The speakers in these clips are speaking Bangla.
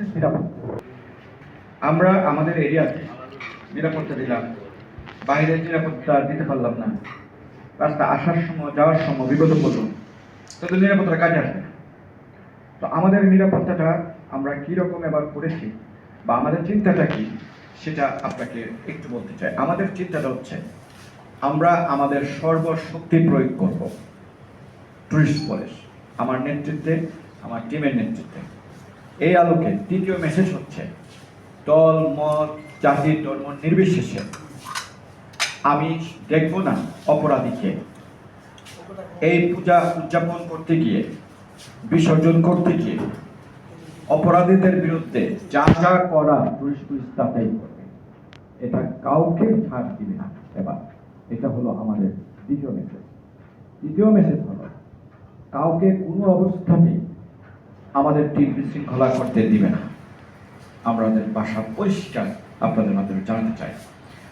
হচ্ছে নিরাপত্তা আমরা আমাদের এরিয়াতে নিরাপত্তা দিলাম। বাইরের নিরাপত্তা দিতে পারলাম না। রাস্তা আসার সময়, যাওয়ার সময়, বিগত বছর তাদের নিরাপত্তার কাজে আসবে না। তো আমাদের নিরাপত্তাটা আমরা কি রকম এবার করেছি বা আমাদের চিন্তাটা কি, সেটা আপনাকে একটু বলতে চাই। আমাদের চিন্তাটা হচ্ছে, আমরা আমাদের সর্বশক্তি প্রয়োগ করব। টুরিস্ট পুলিশ আমার নেতৃত্বে, আমার টিমের নেতৃত্বে। এই আলোকে তৃতীয় মেসেজ হচ্ছে, দল, মত, জাতি, ধর্ম নির্বিশেষে। আমি দেখব না অপরাধীকে। এই পূজা উদযাপন করতে গিয়ে, বিসর্জন করতে গিয়ে, অপরাধীদের বিরুদ্ধে যা যা করা পুলিশ পুলিশ তাতেই করবে। এটা কাউকে ছাড় দিবে না। এবার এটা হলো আমাদের দ্বিতীয় মেসেজ তৃতীয় মেসেজ হলো, কাউকে কোনো অবস্থাতেই আমাদের টিম বিশৃঙ্খলা করতে দিবে না। আমরা আমাদের বাসা পরিষ্কার আপনাদের মাধ্যমে জানাতে চাই।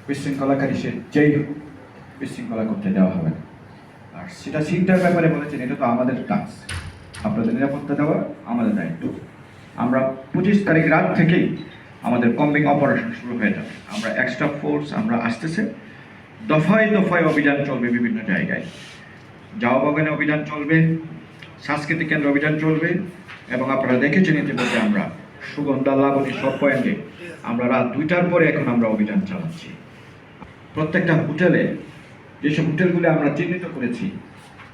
বিশৃঙ্খলাকারী সে যেই হোক, বিশৃঙ্খলা করতে দেওয়া হবে না। আর সেটা চিন্তার ব্যাপারে বলেছেন এটা তো আমাদের টাস্ক আপনাদের নিরাপত্তা দেওয়া আমাদের দায়িত্ব। আমরা পঁচিশ তারিখ রাত থেকেই আমাদের কম্বিং অপারেশন শুরু হয়ে যাবে। আমরা এক্সট্রা ফোর্স আমরা আসতেছে। দফায় দফায় অভিযান চলবে বিভিন্ন জায়গায়। যাওয়া বাগানে অভিযান চলবে। সাংস্কৃতিক কেন্দ্র অভিযান চলবে এবং আপনারা দেখেছেন ইতিমধ্যে আমরা সুগন্ধা লাবণী সব পয়েন্টে আমরা রাত দুইটার পরে এখন আমরা অভিযান চালাচ্ছি। প্রত্যেকটা হোটেলে, যেসব হোটেলগুলি আমরা চিহ্নিত করেছি,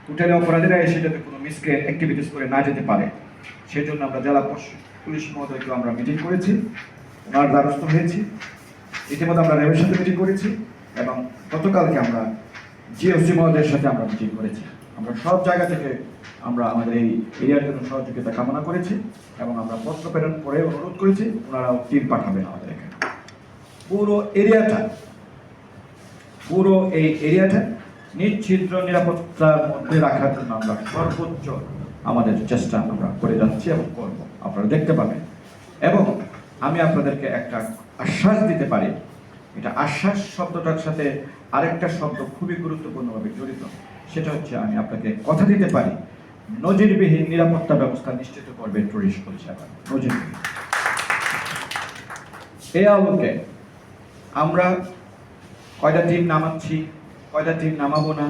হোটেলে অপরাধীরা এসে যাতে কোনো মিসকে অ্যাক্টিভিটিস করে না যেতে পারে, সেজন্য আমরা জেলা পুলিশ মহোদয়কে আমরা মিটিং করেছি, ওনার দ্বারস্থ হয়েছি। ইতিমধ্যে আমরা রেবের সাথে মিটিং করেছি এবং গতকালকে আমরা জিওসি মহোদয়ের সাথে আমরা মিটিং করেছি। আমরা সব জায়গা থেকে আমরা আমাদের এই এরিয়ার জন্য সহযোগিতা কামনা করেছি এবং আমরা পত্র প্রেরণ করে অনুরোধ করেছি, ওনারাও টিম পাঠাবেন আমাদের এখানে। পুরো এরিয়াটা, পুরো এই এরিয়াটা নিশ্চিদ্র নিরাপত্তার মধ্যে রাখার জন্য আমরা সর্বোচ্চ আমাদের চেষ্টা আমরা করে যাচ্ছি এবং করব। আপনারা দেখতে পাবেন। এবং আমি আপনাদেরকে একটা আশ্বাস দিতে পারি। এটা আশ্বাস শব্দটার সাথে আরেকটা শব্দ খুবই গুরুত্বপূর্ণভাবে জড়িত। সেটা হচ্ছে আমি আপনাকে কথা দিতে পারি। নজিরবিহীন নিরাপত্তা ব্যবস্থা নিশ্চিত করবে টুরিস্ট পরিষেবা নজিরবিহীন। এই আলোকে আমরা কয়টা টিম নামাচ্ছি, কয়টা টিম নামাবো না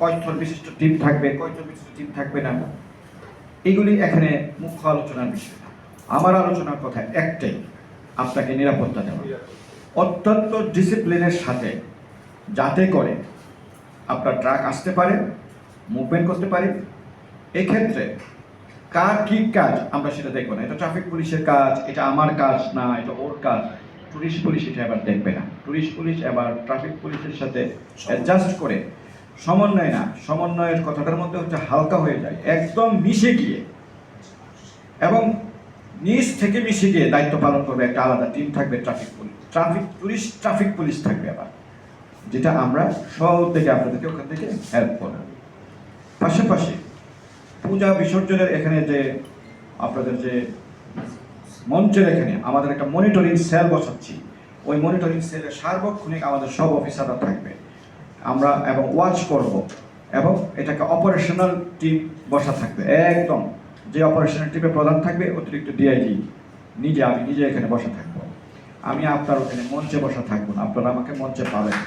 কয়জন বিশিষ্ট টিম থাকবে, কয়জন বিশিষ্ট টিম থাকবে না, এগুলি এখানে মুখ্য আলোচনার বিষয়। আমার আলোচনার কথা একটাই, আপনাকে নিরাপত্তা দেওয়া। অত্যন্ত ডিসিপ্লিনের সাথে যাতে করে আপনার ট্রাক আসতে পারে মুভমেন্ট করতে পারে। এক্ষেত্রে কার কি কাজ আমরা সেটা দেখব না। এটা ট্রাফিক পুলিশের কাজ এটা আমার কাজ না এটা ওর কাজ। টুরিস্ট পুলিশ এটা এবার দেখবে না। টুরিস্ট পুলিশ এবার ট্রাফিক পুলিশের সাথে অ্যাডজাস্ট করে। সমন্বয় না সমন্বয়ের কথাটার মধ্যে হচ্ছে হালকা হয়ে যায় একদম মিশে গিয়ে। এবং নিজ থেকে মিশে গিয়ে দায়িত্ব পালন করবে একটা আলাদা টিম থাকবে traffic police traffic tourist traffic police থাকবে আবার। যেটা আমরা সব থেকে আপনাদেরকে ওখান থেকে হেল্প করব। পাশাপাশি পূজা বিসর্জনের এখানে যে আপনাদের যে মঞ্চের এখানে আমাদের একটা মনিটরিং সেল বসাচ্ছি। ওই মনিটরিং সেলে সার্বক্ষণিক আমাদের সব অফিসাররা থাকবে। আমরা এবং ওয়াচ করব এবং এটাকে অপারেশনাল টিম বসা থাকবে। একদম যে অপারেশনাল টিমে প্রধান থাকবে, অতিরিক্ত ডিআইজি নিজে আমি নিজে এখানে বসা থাকব। আমি আপনার ওখানে মঞ্চে বসা থাকব না। আপনারা আমাকে মঞ্চে পাবেন।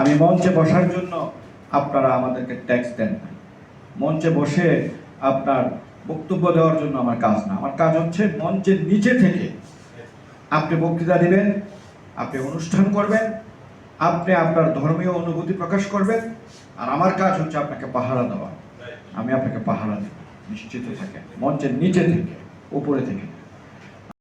আমি মঞ্চে বসার জন্য আপনারা আমাদেরকে ট্যাক্স দেন না। মঞ্চে বসে আপনার বক্তব্য দেওয়ার জন্য আমার কাজ না। আমার কাজ হচ্ছে মঞ্চের নিচে থেকে আপনি বক্তৃতা দিবেন, আপনি অনুষ্ঠান করবেন, আপনি আপনার ধর্মীয় অনুভূতি প্রকাশ করবেন, আর আমার কাজ হচ্ছে আপনাকে পাহারা দেওয়া। আমি আপনাকে পাহারা দেব, নিশ্চিত থাকেন। মঞ্চের নিচে থেকে, উপরে থেকে।